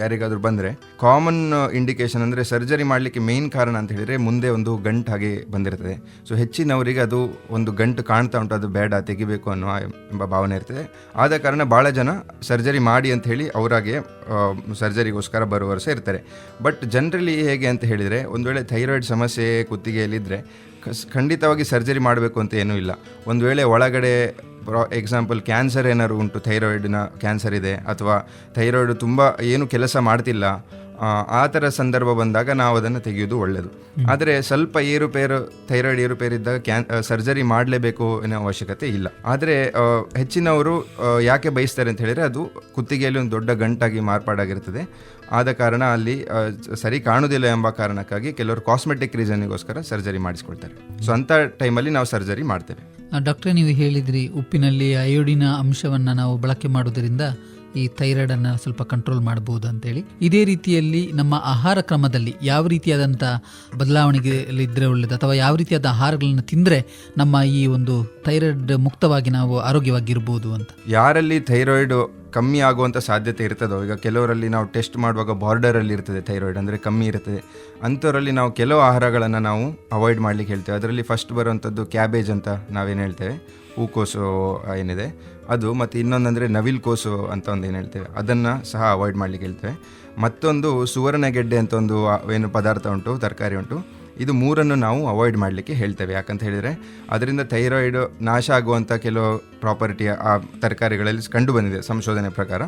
ಯಾರಿಗಾದರೂ ಬಂದರೆ ಕಾಮನ್ ಇಂಡಿಕೇಶನ್ ಅಂದರೆ ಸರ್ಜರಿ ಮಾಡಲಿಕ್ಕೆ ಮೇನ್ ಕಾರಣ ಅಂತ ಹೇಳಿದರೆ ಮುಂದೆ ಒಂದು ಗಂಟು ಹಾಗೆ ಬಂದಿರ್ತದೆ. ಸೊ ಹೆಚ್ಚಿನವರಿಗೆ ಅದು ಒಂದು ಗಂಟು ಕಾಣ್ತಾ ಉಂಟು, ಅದು ಬೇಡ, ತೆಗಿಬೇಕು ಅನ್ನೋ ಎಂಬ ಭಾವನೆ ಇರ್ತದೆ. ಆದ ಕಾರಣ ಭಾಳ ಜನ ಸರ್ಜರಿ ಮಾಡಿ ಅಂತ ಹೇಳಿ ಅವರಾಗೆ ಸರ್ಜರಿಗೋಸ್ಕರ ಬರುವವರು ಸಹ ಇರ್ತಾರೆ ಬಟ್ ಜನರಲಿ ಹೇಗೆ ಅಂತ ಹೇಳಿದರೆ, ಒಂದು ವೇಳೆ ಥೈರಾಯ್ಡ್ ಸಮಸ್ಯೆ ಕುತ್ತಿಗೆಯಲ್ಲಿದ್ದರೆ ಖಂಡಿತವಾಗಿ ಸರ್ಜರಿ ಮಾಡಬೇಕು ಅಂತ ಏನೂ ಇಲ್ಲ. ಒಂದು ವೇಳೆ ಒಳಗಡೆ ಎಕ್ಸಾಂಪಲ್ ಕ್ಯಾನ್ಸರ್ ಏನಾದ್ರು ಉಂಟು ಥೈರಾಯ್ಡಿನ ಕ್ಯಾನ್ಸರ್ ಇದೆ ಅಥವಾ ಥೈರಾಯ್ಡ್ ತುಂಬ ಏನು ಕೆಲಸ ಮಾಡ್ತಿಲ್ಲ ಆ, ಥರ ಸಂದರ್ಭ ಬಂದಾಗ ನಾವು ಅದನ್ನು ತೆಗೆಯೋದು ಒಳ್ಳೆಯದು ಆದರೆ ಸ್ವಲ್ಪ ಏರುಪೇರು ಥೈರಾಯ್ಡ್ ಏರುಪೇರು ಇದ್ದಾಗ ಕ್ಯಾನ್ ಸರ್ಜರಿ ಮಾಡಲೇಬೇಕು ಅನ್ನೋ ಅವಶ್ಯಕತೆ ಇಲ್ಲ. ಆದರೆ ಹೆಚ್ಚಿನವರು ಯಾಕೆ ಬಯಸ್ತಾರೆ ಅಂತ ಹೇಳಿದರೆ ಅದು ಕುತ್ತಿಗೆಯಲ್ಲಿ ಒಂದು ದೊಡ್ಡ ಗಂಟಾಗಿ ಮಾರ್ಪಾಡಾಗಿರ್ತದೆ. ಆದ ಕಾರಣ ಅಲ್ಲಿ ಸರಿ ಕಾಣುವುದಿಲ್ಲ ಎಂಬ ಕಾರಣಕ್ಕಾಗಿ ಕೆಲವರು ಕಾಸ್ಮೆಟಿಕ್ ರೀಸನ್ಗೋಸ್ಕರ ಸರ್ಜರಿ ಮಾಡಿಸ್ಕೊಳ್ತಾರೆ. ಸೊ ಅಂಥ ಟೈಮಲ್ಲಿ ನಾವು ಸರ್ಜರಿ ಮಾಡ್ತೇವೆ. ಡಾಕ್ಟ್ರೇ ನೀವು ಹೇಳಿದ್ರಿ ಉಪ್ಪಿನಲ್ಲಿ ಅಯೋಡಿನ ಅಂಶವನ್ನು ನಾವು ಬಳಕೆ ಮಾಡೋದರಿಂದ ಈ ಥೈರಾಯ್ಡ್ ಅನ್ನ ಸ್ವಲ್ಪ ಕಂಟ್ರೋಲ್ ಮಾಡಬಹುದು ಅಂತೇಳಿ. ಇದೇ ರೀತಿಯಲ್ಲಿ ನಮ್ಮ ಆಹಾರ ಕ್ರಮದಲ್ಲಿ ಯಾವ ರೀತಿಯಾದಂಥ ಬದಲಾವಣೆಗೆ ಇದ್ರೆ ಒಳ್ಳೆಯದು ಅಥವಾ ಯಾವ ರೀತಿಯಾದ ಆಹಾರಗಳನ್ನು ತಿಂದರೆ ನಮ್ಮ ಈ ಒಂದು ಥೈರಾಯ್ಡ್ ಮುಕ್ತವಾಗಿ ನಾವು ಆರೋಗ್ಯವಾಗಿರ್ಬೋದು ಅಂತ? ಯಾರಲ್ಲಿ ಥೈರಾಯ್ಡ್ ಕಮ್ಮಿ ಆಗುವಂಥ ಸಾಧ್ಯತೆ ಇರ್ತದೋ, ಈಗ ಕೆಲವರಲ್ಲಿ ನಾವು ಟೆಸ್ಟ್ ಮಾಡುವಾಗ ಬಾರ್ಡರಲ್ಲಿ ಇರ್ತದೆ ಥೈರಾಯ್ಡ್ ಅಂದರೆ ಕಮ್ಮಿ ಇರ್ತದೆ. ಅಂಥವರಲ್ಲಿ ನಾವು ಕೆಲವು ಆಹಾರಗಳನ್ನು ನಾವು ಅವಾಯ್ಡ್ ಮಾಡ್ಲಿಕ್ಕೆ ಹೇಳ್ತೇವೆ. ಅದರಲ್ಲಿ ಫಸ್ಟ್ ಬರುವಂಥದ್ದು ಕ್ಯಾಬೇಜ್ ಅಂತ ನಾವೇನು ಹೇಳ್ತೇವೆ? ಹೂಕೋಸು ಏನಿದೆ? ಅದು ಮತ್ತು ಇನ್ನೊಂದಂದರೆ ನವಿಲ್ ಕೋಸು ಅಂತ ಒಂದು ಏನು ಹೇಳ್ತೇವೆ. ಅದನ್ನು ಸಹ ಅವಾಯ್ಡ್ ಮಾಡ್ಲಿಕ್ಕೆ ಹೇಳ್ತೇವೆ. ಮತ್ತೊಂದು ಸುವರ್ಣಗೆಡ್ಡೆ ಅಂತ ಒಂದು ಏನು ಪದಾರ್ಥ ಉಂಟು ತರಕಾರಿ ಉಂಟು. ಇದು ಮೂರನ್ನು ನಾವು ಅವಾಯ್ಡ್ ಮಾಡಲಿಕ್ಕೆ ಹೇಳ್ತೇವೆ. ಯಾಕಂತ ಹೇಳಿದರೆ ಅದರಿಂದ ಥೈರಾಯ್ಡ್ ನಾಶ ಆಗುವಂಥ ಕೆಲವು ಪ್ರಾಪರ್ಟಿ ಆ ತರಕಾರಿಗಳಲ್ಲಿ ಕಂಡು ಬಂದಿದೆ ಸಂಶೋಧನೆ ಪ್ರಕಾರ.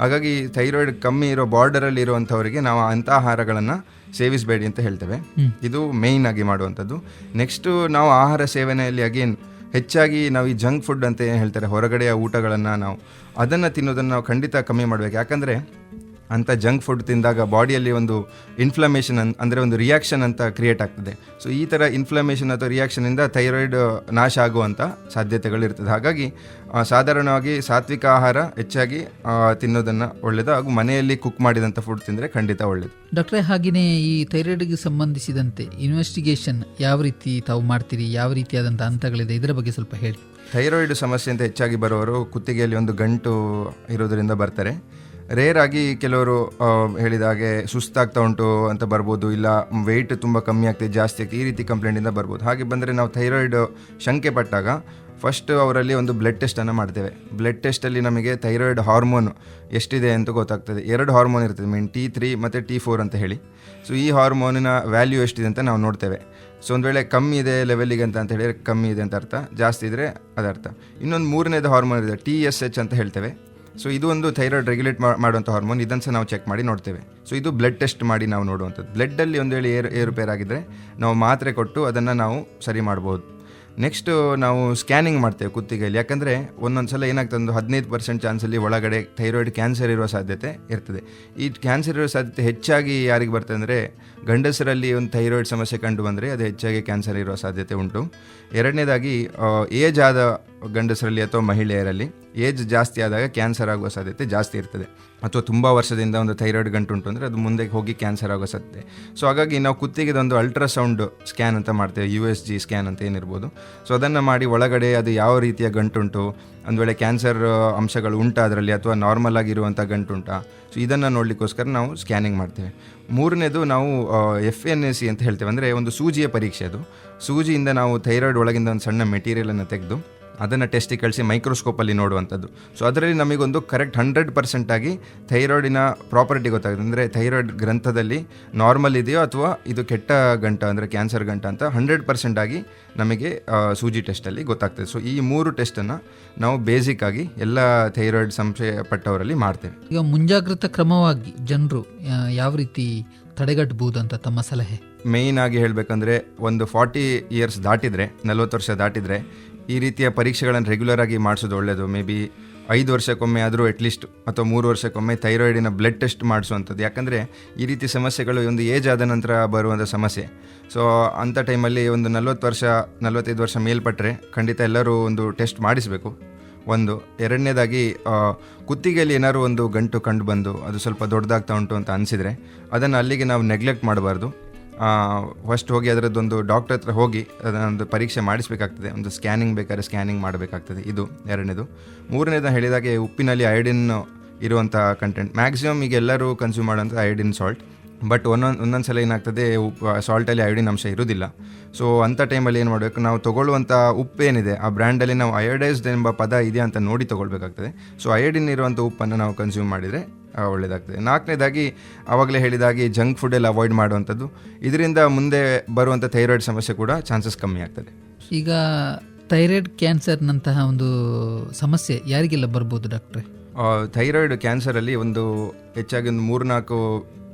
ಹಾಗಾಗಿ ಥೈರಾಯ್ಡ್ ಕಮ್ಮಿ ಇರೋ ಬಾರ್ಡರಲ್ಲಿ ಇರುವಂಥವರಿಗೆ ನಾವು ಅಂಥ ಆಹಾರಗಳನ್ನು ಸೇವಿಸಬೇಡಿ ಅಂತ ಹೇಳ್ತೇವೆ. ಇದು ಮೇಯ್ನ್ ಆಗಿ ಮಾಡುವಂಥದ್ದು. ನೆಕ್ಸ್ಟು ನಾವು ಆಹಾರ ಸೇವನೆಯಲ್ಲಿ ಅಗೇನ್ ಹೆಚ್ಚಾಗಿ ನಾವು ಈ ಜಂಕ್ ಫುಡ್ ಅಂತ ಏನು ಹೇಳ್ತಾರೆ, ಹೊರಗಡೆಯ ಊಟಗಳನ್ನು ನಾವು ಅದನ್ನು ತಿನ್ನೋದನ್ನು ನಾವು ಖಂಡಿತ ಕಮ್ಮಿ ಮಾಡಬೇಕು. ಯಾಕಂದರೆ ಅಂಥ ಜಂಕ್ ಫುಡ್ ತಿಂದಾಗ ಬಾಡಿಯಲ್ಲಿ ಒಂದು ಇನ್ಫ್ಲಮೇಷನ್ ಅನ್ ಅಂದರೆ ಒಂದು ರಿಯಾಕ್ಷನ್ ಅಂತ ಕ್ರಿಯೇಟ್ ಆಗ್ತದೆ. ಸೊ ಈ ಥರ ಇನ್ಫ್ಲಮೇಷನ್ ಅಥವಾ ರಿಯಾಕ್ಷನಿಂದ ಥೈರಾಯ್ಡ್ ನಾಶ ಆಗುವಂಥ ಸಾಧ್ಯತೆಗಳಿರ್ತದೆ. ಹಾಗಾಗಿ ಸಾಧಾರಣವಾಗಿ ಸಾತ್ವಿಕ ಆಹಾರ ಹೆಚ್ಚಾಗಿ ತಿನ್ನೋದನ್ನು ಒಳ್ಳೆಯದು ಹಾಗೂ ಮನೆಯಲ್ಲಿ ಕುಕ್ ಮಾಡಿದಂಥ ಫುಡ್ ತಿಂದರೆ ಖಂಡಿತ ಒಳ್ಳೆಯದು ಡಾಕ್ಟ್ರೇ ಹಾಗೆಯೇ ಈ ಥೈರಾಯ್ಡ್ಗೆ ಸಂಬಂಧಿಸಿದಂತೆ ಇನ್ವೆಸ್ಟಿಗೇಷನ್ ಯಾವ ರೀತಿ ತಾವು ಮಾಡ್ತೀರಿ ಯಾವ ರೀತಿಯಾದಂಥ ಹಂತಗಳಿದೆ ಇದರ ಬಗ್ಗೆ ಸ್ವಲ್ಪ ಹೇಳಿ. ಥೈರಾಯ್ಡ್ ಸಮಸ್ಯೆ ಅಂತ ಹೆಚ್ಚಾಗಿ ಬರೋರು ಕುತ್ತಿಗೆಯಲ್ಲಿ ಒಂದು ಗಂಟು ಇರೋದರಿಂದ ಬರ್ತಾರೆ. ರೇರ್ ಆಗಿ ಕೆಲವರು ಹೇಳಿದ ಹಾಗೆ ಸುಸ್ತಾಗ್ತಾ ಉಂಟು ಅಂತ ಬರ್ಬೋದು, ಇಲ್ಲ ವೆಯ್ಟ್ ತುಂಬ ಕಮ್ಮಿ ಆಗ್ತದೆ ಜಾಸ್ತಿ ಆಗ್ತಿದೆ ಈ ರೀತಿ ಕಂಪ್ಲೇಂಟಿಂದ ಬರ್ಬೋದು. ಹಾಗೆ ಬಂದರೆ ನಾವು ಥೈರಾಯ್ಡ್ ಶಂಕೆ ಪಟ್ಟಾಗ ಫಸ್ಟ್ ಅವರಲ್ಲಿ ಒಂದು ಬ್ಲಡ್ ಟೆಸ್ಟನ್ನು ಮಾಡ್ತೇವೆ. ಬ್ಲಡ್ ಟೆಸ್ಟಲ್ಲಿ ನಮಗೆ ಥೈರಾಯ್ಡ್ ಹಾರ್ಮೋನ್ ಎಷ್ಟಿದೆ ಅಂತ ಗೊತ್ತಾಗ್ತದೆ. ಎರಡು ಹಾರ್ಮೋನ್ ಇರ್ತದೆ ಮೀನ್ ಟಿ ತ್ರೀ ಮತ್ತು ಟಿ ಫೋರ್ ಅಂತ ಹೇಳಿ. ಸೊ ಈ ಹಾರ್ಮೋನಿನ ವ್ಯಾಲ್ಯೂ ಎಷ್ಟಿದೆ ಅಂತ ನಾವು ನೋಡ್ತೇವೆ. ಸೊ ಒಂದು ವೇಳೆ ಕಮ್ಮಿ ಇದೆ ಲೆವೆಲಿಗೆ ಅಂತ ಅಂತ ಹೇಳಿದರೆ ಕಮ್ಮಿ ಇದೆ ಅಂತ ಅರ್ಥ, ಜಾಸ್ತಿ ಇದ್ದರೆ ಅದರ್ಥ ಇನ್ನೊಂದು ಮೂರನೇದು ಹಾರ್ಮೋನ್ ಇದೆ ಟಿ ಎಸ್ ಎಚ್ ಅಂತ ಹೇಳ್ತೇವೆ. ಸೊ ಇದು ಒಂದು ಥೈರಾಯ್ಡ್ ರೆಗ್ಯುಲೇಟ್ ಮಾಡುವಂಥ ಹಾರ್ಮೋನ್ ಇದನ್ನು ಸಹ ನಾವು ಚೆಕ್ ಮಾಡಿ ನೋಡ್ತೇವೆ. ಸೊ ಇದು ಬ್ಲಡ್ ಟೆಸ್ಟ್ ಮಾಡಿ ನಾವು ನೋಡುವಂಥದ್ದು. ಬ್ಲಡ್ಡಲ್ಲಿ ಒಂದು ವೇಳೆ ಏರು ಏರುಪೇರಾಗಿದ್ದರೆ ನಾವು ಮಾತ್ರೆ ಕೊಟ್ಟು ಅದನ್ನು ನಾವು ಸರಿ ಮಾಡ್ಬೋದು. ನೆಕ್ಸ್ಟು ನಾವು ಸ್ಕ್ಯಾನಿಂಗ್ ಮಾಡ್ತೇವೆ ಕುತ್ತಿಗೆಯಲ್ಲಿ. ಯಾಕಂದರೆ ಒಂದೊಂದು ಸಲ ಏನಾಗ್ತದೆ, ಒಂದು ಹದಿನೈದು ಪರ್ಸೆಂಟ್ ಚಾನ್ಸಲ್ಲಿ ಒಳಗಡೆ ಥೈರಾಯ್ಡ್ ಕ್ಯಾನ್ಸರ್ ಇರುವ ಸಾಧ್ಯತೆ ಇರ್ತದೆ. ಈ ಕ್ಯಾನ್ಸರ್ ಇರೋ ಸಾಧ್ಯತೆ ಹೆಚ್ಚಾಗಿ ಯಾರಿಗೆ ಬರ್ತದೆ ಅಂದರೆ ಗಂಡಸರಲ್ಲಿ ಒಂದು ಥೈರಾಯ್ಡ್ ಸಮಸ್ಯೆ ಕಂಡು ಬಂದರೆ ಅದು ಹೆಚ್ಚಾಗಿ ಕ್ಯಾನ್ಸರ್ ಇರುವ ಸಾಧ್ಯತೆ ಉಂಟು. ಎರಡನೇದಾಗಿ ಏಜ್ ಆದ ಗಂಡಸರಲ್ಲಿ ಅಥವಾ ಮಹಿಳೆಯರಲ್ಲಿ ಏಜ್ ಜಾಸ್ತಿ ಆದಾಗ ಕ್ಯಾನ್ಸರ್ ಆಗುವ ಸಾಧ್ಯತೆ ಜಾಸ್ತಿ ಇರ್ತದೆ. ಅಥವಾ ತುಂಬ ವರ್ಷದಿಂದ ಒಂದು ಥೈರಾಯ್ಡ್ ಗಂಟು ಉಂಟು ಅಂದರೆ ಅದು ಮುಂದೆ ಹೋಗಿ ಕ್ಯಾನ್ಸರ್ ಆಗೋ ಸತ್ತೆ ಸೊ ಹಾಗಾಗಿ ನಾವು ಕುತ್ತಿಗೆದೊಂದು ಅಲ್ಟ್ರಾಸೌಂಡ್ ಸ್ಕ್ಯಾನ್ ಅಂತ ಮಾಡ್ತೇವೆ ಯು ಎಸ್ ಜಿ ಸ್ಕ್ಯಾನ್ ಅಂತ ಏನಿರ್ಬೋದು. ಸೊ ಅದನ್ನು ಮಾಡಿ ಒಳಗಡೆ ಅದು ಯಾವ ರೀತಿಯ ಗಂಟುಂಟು ಒಂದು ವೇಳೆ ಕ್ಯಾನ್ಸರ್ ಅಂಶಗಳು ಉಂಟಾ ಅದರಲ್ಲಿ ಅಥವಾ ನಾರ್ಮಲ್ ಆಗಿರುವಂಥ ಗಂಟುಂಟಾ ಸೊ ಇದನ್ನು ನೋಡಲಿಕ್ಕೋಸ್ಕರ ನಾವು ಸ್ಕ್ಯಾನಿಂಗ್ ಮಾಡ್ತೇವೆ. ಮೂರನೇದು ನಾವು ಎಫ್ ಎನ್ ಎಸ್ ಸಿ ಅಂತ ಹೇಳ್ತೇವೆ, ಅಂದರೆ ಒಂದು ಸೂಜಿಯ ಪರೀಕ್ಷೆ ಅದು. ಸೂಜಿಯಿಂದ ನಾವು ಥೈರಾಯ್ಡ್ ಒಳಗಿಂದ ಒಂದು ಸಣ್ಣ ಮೆಟೀರಿಯಲನ್ನು ತೆಗೆದು ಅದನ್ನು ಟೆಸ್ಟಿಗೆ ಕಳಿಸಿ ಮೈಕ್ರೋಸ್ಕೋಪಲ್ಲಿ ನೋಡುವಂಥದ್ದು. ಸೊ ಅದರಲ್ಲಿ ನಮಗೊಂದು ಕರೆಕ್ಟ್ ಹಂಡ್ರೆಡ್ ಪರ್ಸೆಂಟ್ ಆಗಿ ಥೈರಾಯ್ಡಿನ ಪ್ರಾಪರ್ಟಿ ಗೊತ್ತಾಗುತ್ತೆ. ಅಂದರೆ ಥೈರಾಯ್ಡ್ ಗ್ರಂಥದಲ್ಲಿ ನಾರ್ಮಲ್ ಇದೆಯೋ ಅಥವಾ ಇದು ಕೆಟ್ಟ ಗಂಟ ಅಂದರೆ ಕ್ಯಾನ್ಸರ್ ಗಂಟ ಅಂತ ಹಂಡ್ರೆಡ್ ಪರ್ಸೆಂಟ್ ಆಗಿ ನಮಗೆ ಸೂಜಿ ಟೆಸ್ಟಲ್ಲಿ ಗೊತ್ತಾಗ್ತದೆ. ಸೊ ಈ ಮೂರು ಟೆಸ್ಟನ್ನು ನಾವು ಬೇಸಿಕ್ ಆಗಿ ಎಲ್ಲ ಥೈರಾಯ್ಡ್ ಸಂಶಯ ಪಟ್ಟವರಲ್ಲಿ ಮಾಡ್ತೇವೆ. ಈಗ ಮುಂಜಾಗ್ರತಾ ಕ್ರಮವಾಗಿ ಜನರು ಯಾವ ರೀತಿ ತಡೆಗಟ್ಟಬಹುದು ಅಂತ ತಮ್ಮ ಸಲಹೆ? ಮೇಯ್ನ್ ಆಗಿ ಹೇಳಬೇಕಂದ್ರೆ ಒಂದು ಫಾರ್ಟಿ ಇಯರ್ಸ್ ದಾಟಿದರೆ ನಲವತ್ತು ವರ್ಷ ದಾಟಿದರೆ ಈ ರೀತಿಯ ಪರೀಕ್ಷೆಗಳನ್ನು ರೆಗ್ಯುಲರ್ ಆಗಿ ಮಾಡಿಸೋದು ಒಳ್ಳೆಯದು ಮೇ ಬಿ ಐದು ವರ್ಷಕ್ಕೊಮ್ಮೆ ಆದರೂ ಅಟ್ಲೀಸ್ಟ್ ಅಥವಾ ಮೂರು ವರ್ಷಕ್ಕೊಮ್ಮೆ ಥೈರಾಯ್ಡಿನ ಬ್ಲಡ್ ಟೆಸ್ಟ್ ಮಾಡಿಸುವಂಥದ್ದು. ಯಾಕಂದರೆ ಈ ರೀತಿ ಸಮಸ್ಯೆಗಳು ಒಂದು ಏಜ್ ಆದ ನಂತರ ಬರುವಂಥ ಸಮಸ್ಯೆ. ಸೊ ಅಂಥ ಟೈಮಲ್ಲಿ ಒಂದು ನಲ್ವತ್ತು ವರ್ಷ, ನಲ್ವತ್ತೈದು ವರ್ಷ ಮೇಲ್ಪಟ್ಟರೆ ಖಂಡಿತ ಎಲ್ಲರೂ ಒಂದು ಟೆಸ್ಟ್ ಮಾಡಿಸಬೇಕು. ಒಂದು. ಎರಡನೇದಾಗಿ ಕುತ್ತಿಗೆಯಲ್ಲಿ ಏನಾದರೂ ಒಂದು ಗಂಟು ಕಂಡು ಬಂದು ಅದು ಸ್ವಲ್ಪ ದೊಡ್ಡದಾಗ್ತಾ ಉಂಟು ಅಂತ ಅನಿಸಿದರೆ ಅದನ್ನು ಅಲ್ಲಿಗೆ ನಾವು ನೆಗ್ಲೆಕ್ಟ್ ಮಾಡಬಾರ್ದು. ಫಸ್ಟ್ ಹೋಗಿ ಅದರದ್ದೊಂದು ಡಾಕ್ಟರ್ ಹತ್ರ ಹೋಗಿ ಅದನ್ನೊಂದು ಪರೀಕ್ಷೆ ಮಾಡಿಸಬೇಕಾಗ್ತದೆ. ಒಂದು ಸ್ಕ್ಯಾನಿಂಗ್ ಬೇಕಾದ್ರೆ ಸ್ಕ್ಯಾನಿಂಗ್ ಮಾಡಬೇಕಾಗ್ತದೆ. ಇದು ಎರಡನೇದು. ಮೂರನೇದು ಹೇಳಿದಾಗೆ ಉಪ್ಪಿನಲ್ಲಿ ಐಡಿನ್ ಇರುವಂಥ ಕಂಟೆಂಟ್ ಮ್ಯಾಕ್ಸಿಮಮ್ ಈಗ ಎಲ್ಲರೂ ಕನ್ಸ್ಯೂಮ್ ಮಾಡುವಂಥ ಐಡಿನ್ ಸಾಲ್ಟ್ ಬಟ್ ಒಂದೊಂದು ಒಂದೊಂದು ಸಲ ಏನಾಗ್ತದೆ, ಉಪ್ಪು ಸಾಲ್ಟಲ್ಲಿ ಐಡಿನ್ ಅಂಶ ಇರೋದಿಲ್ಲ. ಸೊ ಅಂಥ ಟೈಮಲ್ಲಿ ಏನು ಮಾಡಬೇಕು? ನಾವು ತೊಗೊಳ್ಳುವಂಥ ಉಪ್ಪು ಏನಿದೆ, ಆ ಬ್ರ್ಯಾಂಡಲ್ಲಿ ನಾವು ಅಯೋಡೈಸ್ಡ್ ಎಂಬ ಪದ ಇದೆ ಅಂತ ನೋಡಿ ತೊಗೊಳ್ಬೇಕಾಗ್ತದೆ. ಸೊ ಅಯೋಡಿನ್ ಇರುವಂಥ ಉಪ್ಪನ್ನು ನಾವು ಕನ್ಸ್ಯೂಮ್ ಮಾಡಿದರೆ ಒಳ್ಳೆಯದಾಗ್ತದೆ ನಾಲ್ಕನೇದಾಗಿ ಆವಾಗಲೇ ಹೇಳಿದಾಗಿ ಜಂಕ್ ಫುಡ್ಡೆಲ್ಲ ಅವಾಯ್ಡ್ ಮಾಡುವಂಥದ್ದು. ಇದರಿಂದ ಮುಂದೆ ಬರುವಂಥ ಥೈರಾಯ್ಡ್ ಸಮಸ್ಯೆ ಕೂಡ ಚಾನ್ಸಸ್ ಕಮ್ಮಿ ಆಗ್ತದೆ. ಈಗ ಥೈರಾಯ್ಡ್ ಕ್ಯಾನ್ಸರ್ನಂತಹ ಒಂದು ಸಮಸ್ಯೆ ಯಾರಿಗೆಲ್ಲ ಬರ್ಬೋದು ಡಾಕ್ಟ್ರೆ? ಥೈರಾಯ್ಡ್ ಕ್ಯಾನ್ಸರಲ್ಲಿ ಒಂದು ಹೆಚ್ಚಾಗಿ ಒಂದು ಮೂರ್ನಾಲ್ಕು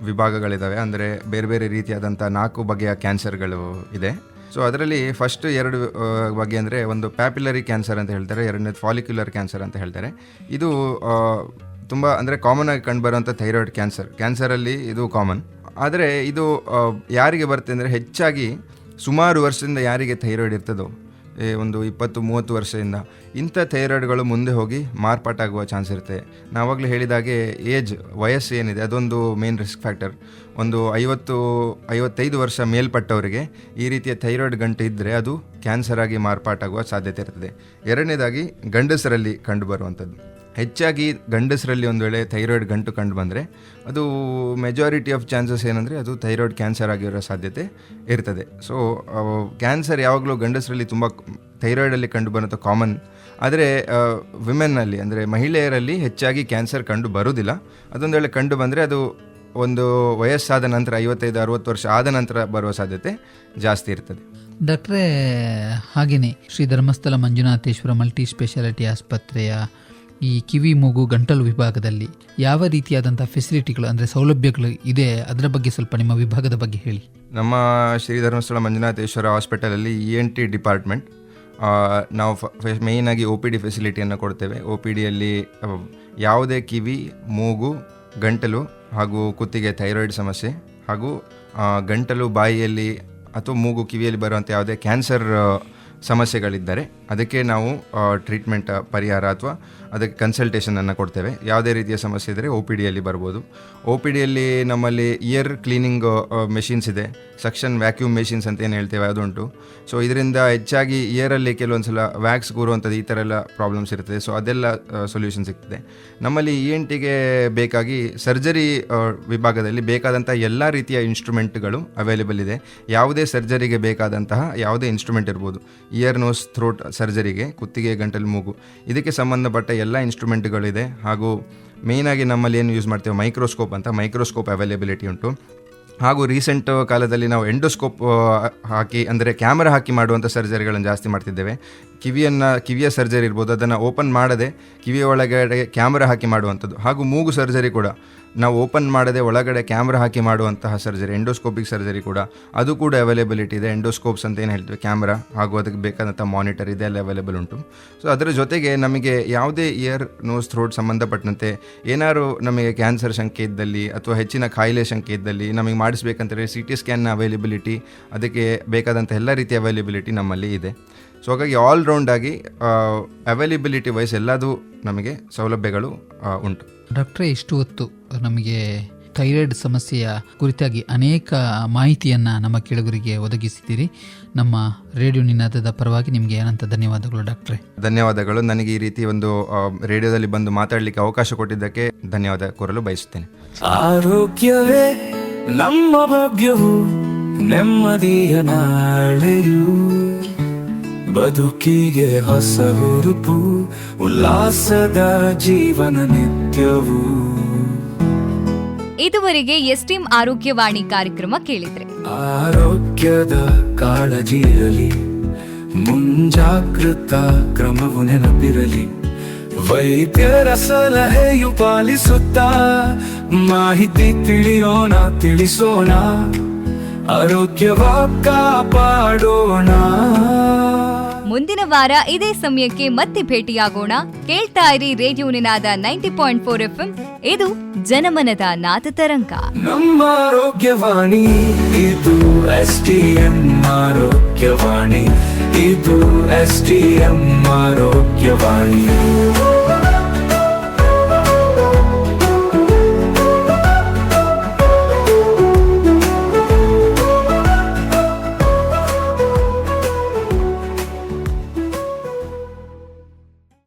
ವಿಭಾಗಗಳಿದ್ದಾವೆ ಅಂದರೆ ಬೇರೆ ಬೇರೆ ರೀತಿಯಾದಂಥ ನಾಲ್ಕು ಬಗೆಯ ಕ್ಯಾನ್ಸರ್ಗಳು ಇದೆ. ಸೊ ಅದರಲ್ಲಿ ಫಸ್ಟ್ ಎರಡು ಬಗ್ಗೆ ಬಗೆ ಅಂದರೆ ಒಂದು ಪ್ಯಾಪಿಲರಿ ಕ್ಯಾನ್ಸರ್ ಅಂತ ಹೇಳ್ತಾರೆ. ಎರಡನೇದು ಫಾಲಿಕ್ಯುಲರ್ ಕ್ಯಾನ್ಸರ್ ಅಂತ ಹೇಳ್ತಾರೆ. ಇದು ತುಂಬ ಅಂದರೆ ಕಾಮನ್ ಆಗಿ ಕಂಡುಬರುವಂಥ ಥೈರಾಯ್ಡ್ ಕ್ಯಾನ್ಸರ್ ಕ್ಯಾನ್ಸರಲ್ಲಿ ಇದು ಕಾಮನ್ ಆದರೆ ಇದು ಯಾರಿಗೆ ಬರುತ್ತೆ ಅಂದರೆ ಹೆಚ್ಚಾಗಿ ಸುಮಾರು ವರ್ಷದಿಂದ ಯಾರಿಗೆ ಥೈರಾಯ್ಡ್ ಇರ್ತದೋ ಒಂದು ಇಪ್ಪತ್ತು, ಮೂವತ್ತು ವರ್ಷದಿಂದ ಇಂಥ ಥೈರಾಯ್ಡ್ಗಳು ಮುಂದೆ ಹೋಗಿ ಮಾರ್ಪಾಟಾಗುವ ಚಾನ್ಸ್ ಇರುತ್ತೆ. ನಾವಾಗಲೇ ಹೇಳಿದಾಗೆ ಏಜ್ ವಯಸ್ಸು ಏನಿದೆ, ಅದೊಂದು ಮೇನ್ ರಿಸ್ಕ್ ಫ್ಯಾಕ್ಟರ್ ಒಂದು ಐವತ್ತು, ಐವತ್ತೈದು ವರ್ಷ ಮೇಲ್ಪಟ್ಟವರಿಗೆ ಈ ರೀತಿಯ ಥೈರಾಯ್ಡ್ ಗಂಟು ಇದ್ದರೆ ಅದು ಕ್ಯಾನ್ಸರ್ ಆಗಿ ಮಾರ್ಪಾಟಾಗುವ ಸಾಧ್ಯತೆ ಇರ್ತದೆ. ಎರಡನೇದಾಗಿ ಗಂಡಸರಲ್ಲಿ ಕಂಡುಬರುವಂಥದ್ದು. ಹೆಚ್ಚಾಗಿ ಗಂಡಸರಲ್ಲಿ ಒಂದು ವೇಳೆ ಥೈರಾಯ್ಡ್ ಗಂಟು ಕಂಡು ಬಂದರೆ ಅದು ಮೆಜಾರಿಟಿ ಆಫ್ ಚಾನ್ಸಸ್ ಏನಂದರೆ ಅದು ಥೈರಾಯ್ಡ್ ಕ್ಯಾನ್ಸರ್ ಆಗಿರೋ ಸಾಧ್ಯತೆ ಇರ್ತದೆ. ಸೊ ಕ್ಯಾನ್ಸರ್ ಯಾವಾಗಲೂ ಗಂಡಸರಲ್ಲಿ ತುಂಬ ಥೈರಾಯ್ಡಲ್ಲಿ ಕಂಡು ಬರೋದು ಕಾಮನ್ ಆದರೆ ವಿಮೆನ್ನಲ್ಲಿ ಅಂದರೆ ಮಹಿಳೆಯರಲ್ಲಿ ಹೆಚ್ಚಾಗಿ ಕ್ಯಾನ್ಸರ್ ಕಂಡು ಬರೋದಿಲ್ಲ. ಅದೊಂದು ವೇಳೆ ಕಂಡು ಬಂದರೆ ಅದು ಒಂದು ವಯಸ್ಸಾದ ನಂತರ, ಐವತ್ತೈದು, ಅರುವತ್ತು ವರ್ಷ ಆದ ನಂತರ ಬರುವ ಸಾಧ್ಯತೆ ಜಾಸ್ತಿ ಇರ್ತದೆ. ಡಾಕ್ಟ್ರೇ ಹಾಗೆಯೇ ಶ್ರೀ ಧರ್ಮಸ್ಥಳ ಮಂಜುನಾಥೇಶ್ವರ ಮಲ್ಟಿ ಸ್ಪೆಷಾಲಿಟಿ ಆಸ್ಪತ್ರೆಯ ಈ ಕಿವಿ ಮೂಗು ಗಂಟಲು ವಿಭಾಗದಲ್ಲಿ ಯಾವ ರೀತಿಯಾದಂಥ ಫೆಸಿಲಿಟಿಗಳು ಅಂದರೆ ಸೌಲಭ್ಯಗಳು ಇದೆ? ಅದರ ಬಗ್ಗೆ ಸ್ವಲ್ಪ ನಿಮ್ಮ ವಿಭಾಗದ ಬಗ್ಗೆ ಹೇಳಿ. ನಮ್ಮ ಶ್ರೀ ಧರ್ಮಸ್ಥಳ ಮಂಜುನಾಥೇಶ್ವರ ಹಾಸ್ಪಿಟಲಲ್ಲಿ ಇ ಎನ್ ಟಿ ಡಿಪಾರ್ಟ್ಮೆಂಟ್ ನಾವು ಮೇಯ್ನಾಗಿ ಒ ಪಿ ಡಿ ಫೆಸಿಲಿಟಿಯನ್ನು ಕೊಡ್ತೇವೆ. ಒ ಪಿ ಡಿಯಲ್ಲಿ ಯಾವುದೇ ಕಿವಿ, ಮೂಗು, ಗಂಟಲು ಹಾಗೂ ಕುತ್ತಿಗೆ ಥೈರಾಯ್ಡ್ ಸಮಸ್ಯೆ ಹಾಗೂ ಗಂಟಲು ಬಾಯಿಯಲ್ಲಿ ಅಥವಾ ಮೂಗು ಕಿವಿಯಲ್ಲಿ ಬರುವಂಥ ಯಾವುದೇ ಕ್ಯಾನ್ಸರ್ ಸಮಸ್ಯೆಗಳಿದ್ದರೆ ಅದಕ್ಕೆ ನಾವು ಟ್ರೀಟ್ಮೆಂಟ್ ಪರಿಹಾರ ಅಥವಾ ಅದಕ್ಕೆ ಕನ್ಸಲ್ಟೇಷನನ್ನು ಕೊಡ್ತೇವೆ. ಯಾವುದೇ ರೀತಿಯ ಸಮಸ್ಯೆ ಇದ್ದರೆ ಒ ಪಿ ಡಿಯಲ್ಲಿ ಬರ್ಬೋದು. ಒ ಪಿ ಡಿಯಲ್ಲಿ ನಮ್ಮಲ್ಲಿ ಇಯರ್ ಕ್ಲೀನಿಂಗ್ ಮೆಷಿನ್ಸ್ ಇದೆ. ಸಕ್ಷನ್ ವ್ಯಾಕ್ಯೂಮ್ ಮೆಷಿನ್ಸ್ ಅಂತ ಏನು ಹೇಳ್ತೇವೆ ಅದುಂಟು. ಸೊ ಇದರಿಂದ ಹೆಚ್ಚಾಗಿ ಇಯರಲ್ಲಿ ಕೆಲವೊಂದು ಸಲ ವ್ಯಾಕ್ಸ್ ಕೂರುವಂಥದ್ದು ಈ ಥರ ಎಲ್ಲ ಪ್ರಾಬ್ಲಮ್ಸ್ ಇರ್ತದೆ. ಸೊ ಅದೆಲ್ಲ ಸೊಲ್ಯೂಷನ್ ಸಿಗ್ತದೆ. ನಮ್ಮಲ್ಲಿ ಇ ಎನ್ ಟಿಗೆ ಬೇಕಾಗಿ ಸರ್ಜರಿ ವಿಭಾಗದಲ್ಲಿ ಬೇಕಾದಂಥ ಎಲ್ಲ ರೀತಿಯ ಇನ್ಸ್ಟ್ರೂಮೆಂಟ್ಗಳು ಅವೈಲೇಬಲ್ ಇದೆ. ಯಾವುದೇ ಸರ್ಜರಿಗೆ ಬೇಕಾದಂತಹ ಯಾವುದೇ ಇನ್ಸ್ಟ್ರೂಮೆಂಟ್ ಇರ್ಬೋದು. ಇಯರ್ ನೋಸ್ ಥ್ರೋಟ್ ಸರ್ಜರಿಗೆ ಕುತ್ತಿಗೆ ಗಂಟಲು ಮೂಗು. ಇದಕ್ಕೆ ಸಂಬಂಧಪಟ್ಟ ಎಲ್ಲ ಇನ್ಸ್ಟ್ರೂಮೆಂಟ್ಗಳಿದೆ. ಹಾಗೂ ಮೇಯ್ನಾಗಿ ನಮ್ಮಲ್ಲಿ ಏನು ಯೂಸ್ ಮಾಡ್ತೇವೆ? ಮೈಕ್ರೋಸ್ಕೋಪ್ ಅಂತ ಮೈಕ್ರೋಸ್ಕೋಪ್ ಅವೈಲೇಬಿಲಿಟಿ ಉಂಟು. ಹಾಗೂ ರೀಸೆಂಟ್ ಕಾಲದಲ್ಲಿ ನಾವು ಎಂಡೋಸ್ಕೋಪ್ ಹಾಕಿ, ಅಂದರೆ ಕ್ಯಾಮರಾ ಹಾಕಿ ಮಾಡುವಂಥ ಸರ್ಜರಿಗಳನ್ನು ಜಾಸ್ತಿ ಮಾಡ್ತಿದ್ದೇವೆ. ಕಿವಿಯನ್ನು, ಕಿವಿಯ ಸರ್ಜರಿ ಇರ್ಬೋದು, ಅದನ್ನು ಓಪನ್ ಮಾಡದೆ ಕಿವಿಯ ಒಳಗಡೆ ಕ್ಯಾಮ್ರಾ ಹಾಕಿ ಮಾಡುವಂಥದ್ದು. ಹಾಗೂ ಮೂಗು ಸರ್ಜರಿ ಕೂಡ. ನಾವು ಓಪನ್ ಮಾಡದೆ ಒಳಗಡೆ ಕ್ಯಾಮ್ರಾ ಹಾಕಿ ಮಾಡುವಂತಹ ಸರ್ಜರಿ, ಎಂಡೋಸ್ಕೋಪಿಕ್ ಸರ್ಜರಿ ಕೂಡ. ಅದು ಕೂಡ ಅವೈಲೇಬಿಲಿಟಿ ಇದೆ. ಎಂಡೋಸ್ಕೋಪ್ಸ್ ಅಂತ ಏನು ಹೇಳ್ತೀವಿ? ಕ್ಯಾಮ್ರಾ ಹಾಗೂ ಅದಕ್ಕೆ ಬೇಕಾದಂಥ ಮಾನಿಟರ್ ಇದೆಲ್ಲ ಅವೈಲೇಬಲ್ ಉಂಟು. ಸೊ ಅದರ ಜೊತೆಗೆ ನಮಗೆ ಯಾವುದೇ ಇಯರ್ ನೋಸ್ ಥ್ರೋಟ್ ಸಂಬಂಧಪಟ್ಟಂತೆ ಏನಾದರೂ ನಮಗೆ ಕ್ಯಾನ್ಸರ್ ಶಂಕೆ ಇದ್ದಲ್ಲಿ ಅಥವಾ ಹೆಚ್ಚಿನ ಕಾಯಿಲೆ ಶಂಕೆ ಇದ್ದಲ್ಲಿ ನಮಗೆ ಮಾಡಿಸ್ಬೇಕಂತಂದರೆ ಸಿ ಟಿ ಸ್ಕ್ಯಾನ್ನ ಅವೈಲೇಬಿಲಿಟಿ ಅದಕ್ಕೆ ಬೇಕಾದಂಥ ಎಲ್ಲ ರೀತಿಯ ಅವೈಲೇಬಿಲಿಟಿ ನಮ್ಮಲ್ಲಿ ಇದೆ. ಸೊ ಹಾಗಾಗಿ ಆಲ್ ರೌಂಡಾಗಿ ಆಗಿ ಅವೈಲೇಬಿಲಿಟಿ ವೈಸ್ ಎಲ್ಲದೂ ನಮಗೆ ಸೌಲಭ್ಯಗಳು ಉಂಟು. ಡಾಕ್ಟ್ರೇ ಇಷ್ಟು ಹೊತ್ತು ನಮಗೆ ಥೈರಾಯ್ಡ್ ಸಮಸ್ಯೆಯ ಕುರಿತಾಗಿ ಅನೇಕ ಮಾಹಿತಿಯನ್ನು ನಮ್ಮ ಕೇಳುಗರಿಗೆ ಒದಗಿಸಿದ್ದೀರಿ. ನಮ್ಮ ರೇಡಿಯೋ ನಿನಾದದ ಪರವಾಗಿ ನಿಮಗೆ ಏನಂತ ಧನ್ಯವಾದಗಳು ಡಾಕ್ಟ್ರೆ ಧನ್ಯವಾದಗಳು. ನನಗೆ ಈ ರೀತಿ ಒಂದು ರೇಡಿಯೋದಲ್ಲಿ ಬಂದು ಮಾತಾಡಲಿಕ್ಕೆ ಅವಕಾಶ ಕೊಟ್ಟಿದ್ದಕ್ಕೆ ಧನ್ಯವಾದ ಕೋರಲು ಬಯಸುತ್ತೇನೆ. ಆರೋಗ್ಯವೇ ನಮ್ಮ ಭಾಗ್ಯವು ನೆಮ್ಮದಿಯ ನಾಳೆಯು. ಬದುಕಿಗೆ ಹೊಸ ಹುರುಪು ಉಲ್ಲಾಸದ ಜೀವನ ನಿತ್ಯವು. ಇದುವರೆಗೆ ಎಸ್ಟಿಂ ಆರೋಗ್ಯವಾಣಿ ಕಾರ್ಯಕ್ರಮ ಕೇಳಿದ್ರೆ. ಆರೋಗ್ಯದ ಕಾಳಜಿಯಲ್ಲಿ ಮುಂಜಾಗೃತ ಕ್ರಮವು ನೆನಪಿರಲಿ. ವೈದ್ಯರ ಸಲಹೆಯು ಪಾಲಿಸುತ್ತಾ ಮಾಹಿತಿ ತಿಳಿಯೋಣ ತಿಳಿಸೋಣ ಆರೋಗ್ಯವ ಕಾಪಾಡೋಣ. ಮುಂದಿನ ವಾರ ಇದೇ ಸಮಯಕ್ಕೆ ಮತ್ತೆ ಭೇಟಿಯಾಗೋಣ. ಕೇಳ್ತಾ ಇರಿ radio Ninaada ninety point four F ಇದು ಜನಮನದ ನಾಥ ತರಂಗ. ನಮ್ಮ ಆರೋಗ್ಯವಾಣಿ, ಇದು ಎಸ್ ಟಿ ಎಂ ಆರೋಗ್ಯವಾಣಿ. ಇದು ಎಸ್ ಟಿ ಎಂ ಆರೋಗ್ಯವಾಣಿ.